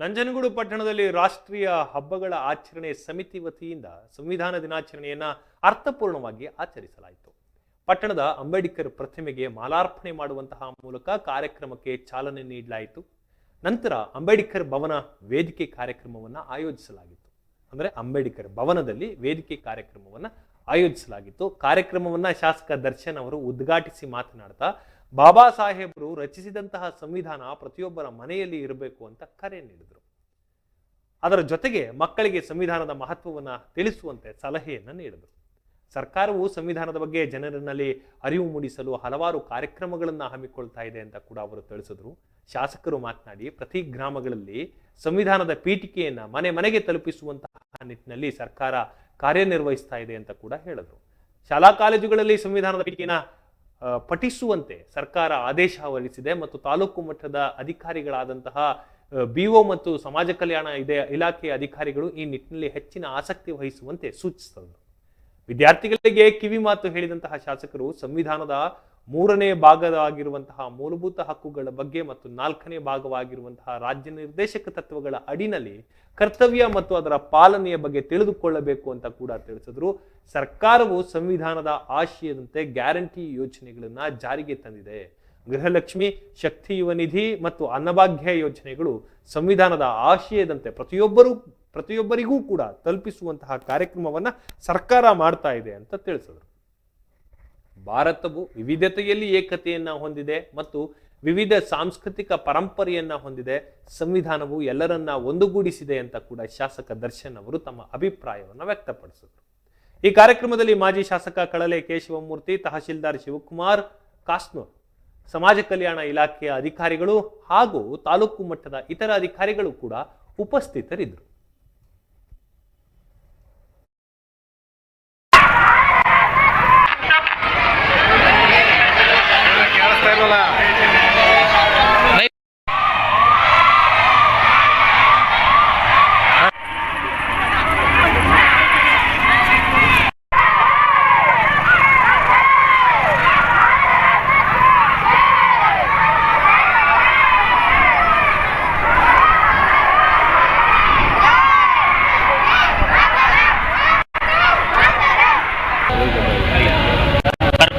ನಂಜನಗೂಡು ಪಟ್ಟಣದಲ್ಲಿ ರಾಷ್ಟ್ರೀಯ ಹಬ್ಬಗಳ ಆಚರಣೆ ಸಮಿತಿ ವತಿಯಿಂದ ಸಂವಿಧಾನ ದಿನಾಚರಣೆಯನ್ನ ಅರ್ಥಪೂರ್ಣವಾಗಿ ಆಚರಿಸಲಾಯಿತು. ಪಟ್ಟಣದ ಅಂಬೇಡ್ಕರ್ ಪ್ರತಿಮೆಗೆ ಮಾಲಾರ್ಪಣೆ ಮಾಡುವಂತಹ ಮೂಲಕ ಕಾರ್ಯಕ್ರಮಕ್ಕೆ ಚಾಲನೆ ನೀಡಲಾಯಿತು. ನಂತರ ಅಂಬೇಡ್ಕರ್ ಭವನ ವೇದಿಕೆ ಕಾರ್ಯಕ್ರಮವನ್ನು ಆಯೋಜಿಸಲಾಗಿತ್ತು. ಅಂದರೆ ಅಂಬೇಡ್ಕರ್ ಭವನದಲ್ಲಿ ವೇದಿಕೆ ಕಾರ್ಯಕ್ರಮವನ್ನು ಆಯೋಜಿಸಲಾಗಿತ್ತು. ಕಾರ್ಯಕ್ರಮವನ್ನ ಶಾಸಕ ದರ್ಶನ್ ಅವರು ಉದ್ಘಾಟಿಸಿ ಮಾತನಾಡ್ತಾ ಬಾಬಾ ಸಾಹೇಬರು ರಚಿಸಿದಂತಹ ಸಂವಿಧಾನ ಪ್ರತಿಯೊಬ್ಬರ ಮನೆಯಲ್ಲಿ ಇರಬೇಕು ಅಂತ ಕರೆ ನೀಡಿದರು. ಅದರ ಜೊತೆಗೆ ಮಕ್ಕಳಿಗೆ ಸಂವಿಧಾನದ ಮಹತ್ವವನ್ನು ತಿಳಿಸುವಂತೆ ಸಲಹೆಯನ್ನು ನೀಡಿದರು. ಸರ್ಕಾರವು ಸಂವಿಧಾನದ ಬಗ್ಗೆ ಜನರಲ್ಲಿ ಅರಿವು ಮೂಡಿಸಲು ಹಲವಾರು ಕಾರ್ಯಕ್ರಮಗಳನ್ನು ಹಮ್ಮಿಕೊಳ್ತಾ ಇದೆ ಅಂತ ಕೂಡ ಅವರು ತಿಳಿಸಿದ್ರು. ಶಾಸಕರು ಮಾತನಾಡಿ, ಪ್ರತಿ ಗ್ರಾಮಗಳಲ್ಲಿ ಸಂವಿಧಾನದ ಪೀಠಿಕೆಯನ್ನು ಮನೆ ಮನೆಗೆ ತಲುಪಿಸುವಂತಹ ನಿಟ್ಟಿನಲ್ಲಿ ಸರ್ಕಾರ ಕಾರ್ಯನಿರ್ವಹಿಸ್ತಾ ಇದೆ ಅಂತ ಕೂಡ ಹೇಳಿದ್ರು. ಶಾಲಾ ಕಾಲೇಜುಗಳಲ್ಲಿ ಸಂವಿಧಾನದ ಪೀಠಿಕೆಯನ್ನ ಪಠಿಸುವಂತೆ ಸರ್ಕಾರ ಆದೇಶ ಹೊರಡಿಸಿದೆ ಮತ್ತು ತಾಲೂಕು ಮಟ್ಟದ ಅಧಿಕಾರಿಗಳಾದಂತಹ ಬಿಒ ಮತ್ತು ಸಮಾಜ ಕಲ್ಯಾಣ ಇದೆ, ಇಲಾಖೆಯ ಅಧಿಕಾರಿಗಳು ಈ ನಿಟ್ಟಿನಲ್ಲಿ ಹೆಚ್ಚಿನ ಆಸಕ್ತಿ ವಹಿಸುವಂತೆ ಸೂಚಿಸಿದರು. ವಿದ್ಯಾರ್ಥಿಗಳಿಗೆ ಕಿವಿ ಮಾತು ಹೇಳಿದಂತಹ ಶಾಸಕರು ಸಂವಿಧಾನದ ಮೂರನೇ ಭಾಗವಾಗಿರುವಂತಹ ಮೂಲಭೂತ ಹಕ್ಕುಗಳ ಬಗ್ಗೆ ಮತ್ತು ನಾಲ್ಕನೇ ಭಾಗವಾಗಿರುವಂತಹ ರಾಜ್ಯ ನಿರ್ದೇಶಕ ತತ್ವಗಳ ಅಡಿನಲ್ಲಿ ಕರ್ತವ್ಯ ಮತ್ತು ಅದರ ಪಾಲನೆಯ ಬಗ್ಗೆ ತಿಳಿದುಕೊಳ್ಳಬೇಕು ಅಂತ ಕೂಡ ತಿಳಿಸಿದ್ರು. ಸರ್ಕಾರವು ಸಂವಿಧಾನದ ಆಶಯದಂತೆ ಗ್ಯಾರಂಟಿ ಯೋಜನೆಗಳನ್ನ ಜಾರಿಗೆ ತಂದಿದೆ. ಗೃಹಲಕ್ಷ್ಮಿ, ಶಕ್ತಿ ಯುವ ನಿಧಿ ಮತ್ತು ಅನ್ನಭಾಗ್ಯ ಯೋಜನೆಗಳು ಸಂವಿಧಾನದ ಆಶಯದಂತೆ ಪ್ರತಿಯೊಬ್ಬರೂ ಪ್ರತಿಯೊಬ್ಬರಿಗೂ ಕೂಡ ತಲುಪಿಸುವಂತಹ ಕಾರ್ಯಕ್ರಮವನ್ನ ಸರ್ಕಾರ ಮಾಡ್ತಾ ಇದೆ ಅಂತ ತಿಳಿಸಿದ್ರು. ಭಾರತವು ವಿವಿಧತೆಯಲ್ಲಿ ಏಕತೆಯನ್ನು ಹೊಂದಿದೆ ಮತ್ತು ವಿವಿಧ ಸಾಂಸ್ಕೃತಿಕ ಪರಂಪರೆಯನ್ನ ಹೊಂದಿದೆ. ಸಂವಿಧಾನವು ಎಲ್ಲರನ್ನ ಒಂದುಗೂಡಿಸಿದೆ ಅಂತ ಕೂಡ ಶಾಸಕ ದರ್ಶನ್ ಅವರು ತಮ್ಮ ಅಭಿಪ್ರಾಯವನ್ನು ವ್ಯಕ್ತಪಡಿಸಿದರು. ಈ ಕಾರ್ಯಕ್ರಮದಲ್ಲಿ ಮಾಜಿ ಶಾಸಕ ಕಳಲೆ ಕೇಶವಮೂರ್ತಿ, ತಹಶೀಲ್ದಾರ್ ಶಿವಕುಮಾರ್, ಕಾಸ್ನೂರ್ ಸಮಾಜ ಕಲ್ಯಾಣ ಇಲಾಖೆಯ ಅಧಿಕಾರಿಗಳು ಹಾಗೂ ತಾಲೂಕು ಮಟ್ಟದ ಇತರ ಅಧಿಕಾರಿಗಳು ಕೂಡ ಉಪಸ್ಥಿತರಿದ್ದರು ಕೇಳಿಸ್ತಾ ಇಲ್ವಲ್ಲ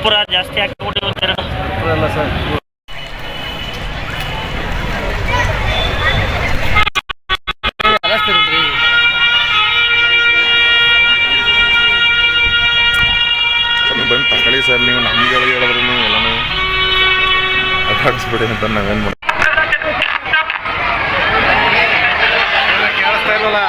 ಕರ್ಪೂರ ಜಾಸ್ತಿ ಹಾಕಿಬಿಟ್ಟು ಒಂದೆರಡು ಸರ್ ಬಂದು ಸರ್ ನೀವು ನಮ್ಗೆ ಹೇಳಿದ್ರು ನೀವು ಎಲ್ಲನೂ. ಅಡ್ಡಾಡಿಸ್ಬಿಡಿ ಅಂತ ನಾವೇನು ಮಾಡಿ ಕೇಳಿಸ್ತಾ ಇಲ್ವಲ್ಲ?